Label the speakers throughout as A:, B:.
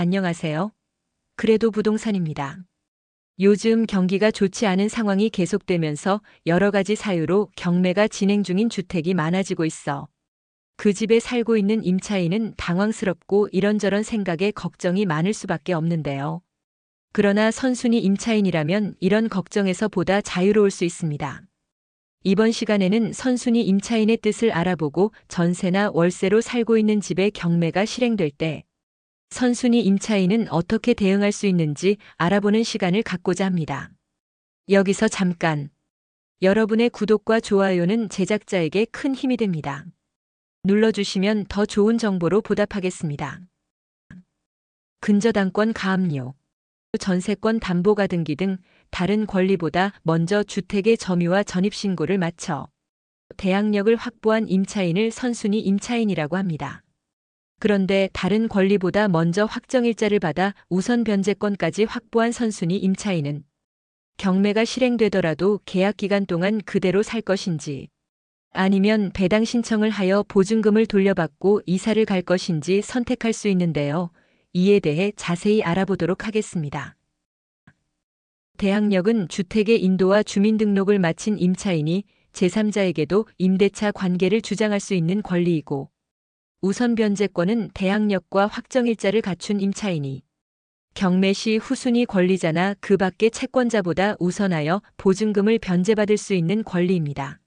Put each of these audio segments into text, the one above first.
A: 안녕하세요. 그래도 부동산입니다. 요즘 경기가 좋지 않은 상황이 계속되면서 여러 가지 사유로 경매가 진행 중인 주택이 많아지고 있어. 그 집에 살고 있는 임차인은 당황스럽고 이런저런 생각에 걱정이 많을 수밖에 없는데요. 그러나 선순위 임차인이라면 이런 걱정에서 보다 자유로울 수 있습니다. 이번 시간에는 선순위 임차인의 뜻을 알아보고 전세나 월세로 살고 있는 집의 경매가 실행될 때 선순위 임차인은 어떻게 대응할 수 있는지 알아보는 시간을 갖고자 합니다. 여기서 잠깐. 여러분의 구독과 좋아요는 제작자에게 큰 힘이 됩니다. 눌러주시면 더 좋은 정보로 보답하겠습니다. 근저당권 가압류, 전세권 담보가등기 등 다른 권리보다 먼저 주택의 점유와 전입신고를 마쳐 대항력을 확보한 임차인을 선순위 임차인이라고 합니다. 그런데 다른 권리보다 먼저 확정일자를 받아 우선 변제권까지 확보한 선순위 임차인은 경매가 실행되더라도 계약 기간 동안 그대로 살 것인지 아니면 배당 신청을 하여 보증금을 돌려받고 이사를 갈 것인지 선택할 수 있는데요. 이에 대해 자세히 알아보도록 하겠습니다. 대항력은 주택의 인도와 주민등록을 마친 임차인이 제3자에게도 임대차 관계를 주장할 수 있는 권리이고 우선 변제권은 대항력과 확정일자를 갖춘 임차인이 경매 시 후순위 권리자나 그 밖의 채권자보다 우선하여 보증금을 변제받을 수 있는 권리입니다.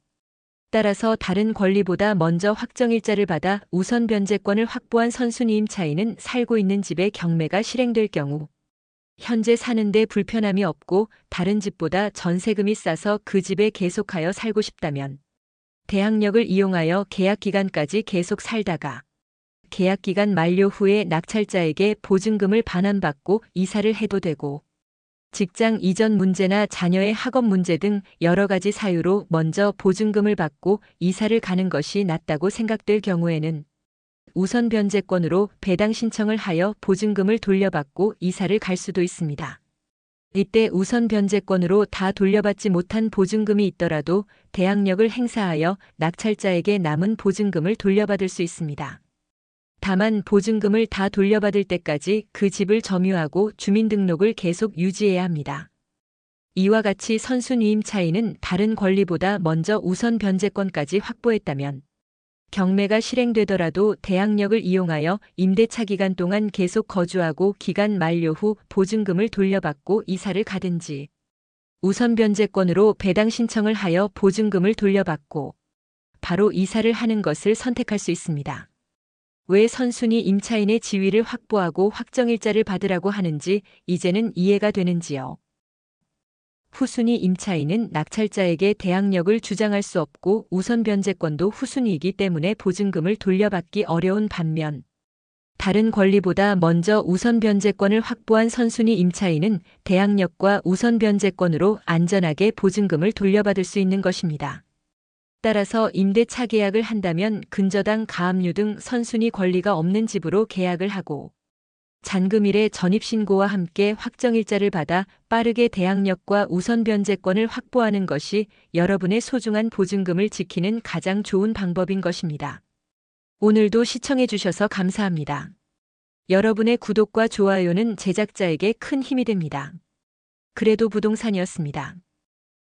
A: 따라서 다른 권리보다 먼저 확정일자를 받아 우선 변제권을 확보한 선순위 임차인은 살고 있는 집에 경매가 실행될 경우 현재 사는데 불편함이 없고 다른 집보다 전세금이 싸서 그 집에 계속하여 살고 싶다면 대항력을 이용하여 계약 기간까지 계속 살다가 계약 기간 만료 후에 낙찰자에게 보증금을 반환받고 이사를 해도 되고 직장 이전 문제나 자녀의 학업 문제 등 여러 가지 사유로 먼저 보증금을 받고 이사를 가는 것이 낫다고 생각될 경우에는 우선 변제권으로 배당 신청을 하여 보증금을 돌려받고 이사를 갈 수도 있습니다. 이때 우선 변제권으로 다 돌려받지 못한 보증금이 있더라도 대항력을 행사하여 낙찰자에게 남은 보증금을 돌려받을 수 있습니다. 다만 보증금을 다 돌려받을 때까지 그 집을 점유하고 주민등록을 계속 유지해야 합니다. 이와 같이 선순위임 차이는 다른 권리보다 먼저 우선 변제권까지 확보했다면 경매가 실행되더라도 대항력을 이용하여 임대차 기간 동안 계속 거주하고 기간 만료 후 보증금을 돌려받고 이사를 가든지 우선 변제권으로 배당 신청을 하여 보증금을 돌려받고 바로 이사를 하는 것을 선택할 수 있습니다. 왜 선순위 임차인의 지위를 확보하고 확정일자를 받으라고 하는지 이제는 이해가 되는지요. 후순위 임차인은 낙찰자에게 대항력을 주장할 수 없고 우선 변제권도 후순위이기 때문에 보증금을 돌려받기 어려운 반면 다른 권리보다 먼저 우선 변제권을 확보한 선순위 임차인은 대항력과 우선 변제권으로 안전하게 보증금을 돌려받을 수 있는 것입니다. 따라서 임대차 계약을 한다면 근저당 가압류 등 선순위 권리가 없는 집으로 계약을 하고 잔금일에 전입신고와 함께 확정일자를 받아 빠르게 대항력과 우선 변제권을 확보하는 것이 여러분의 소중한 보증금을 지키는 가장 좋은 방법인 것입니다. 오늘도 시청해주셔서 감사합니다. 여러분의 구독과 좋아요는 제작자에게 큰 힘이 됩니다. 그래도 부동산이었습니다.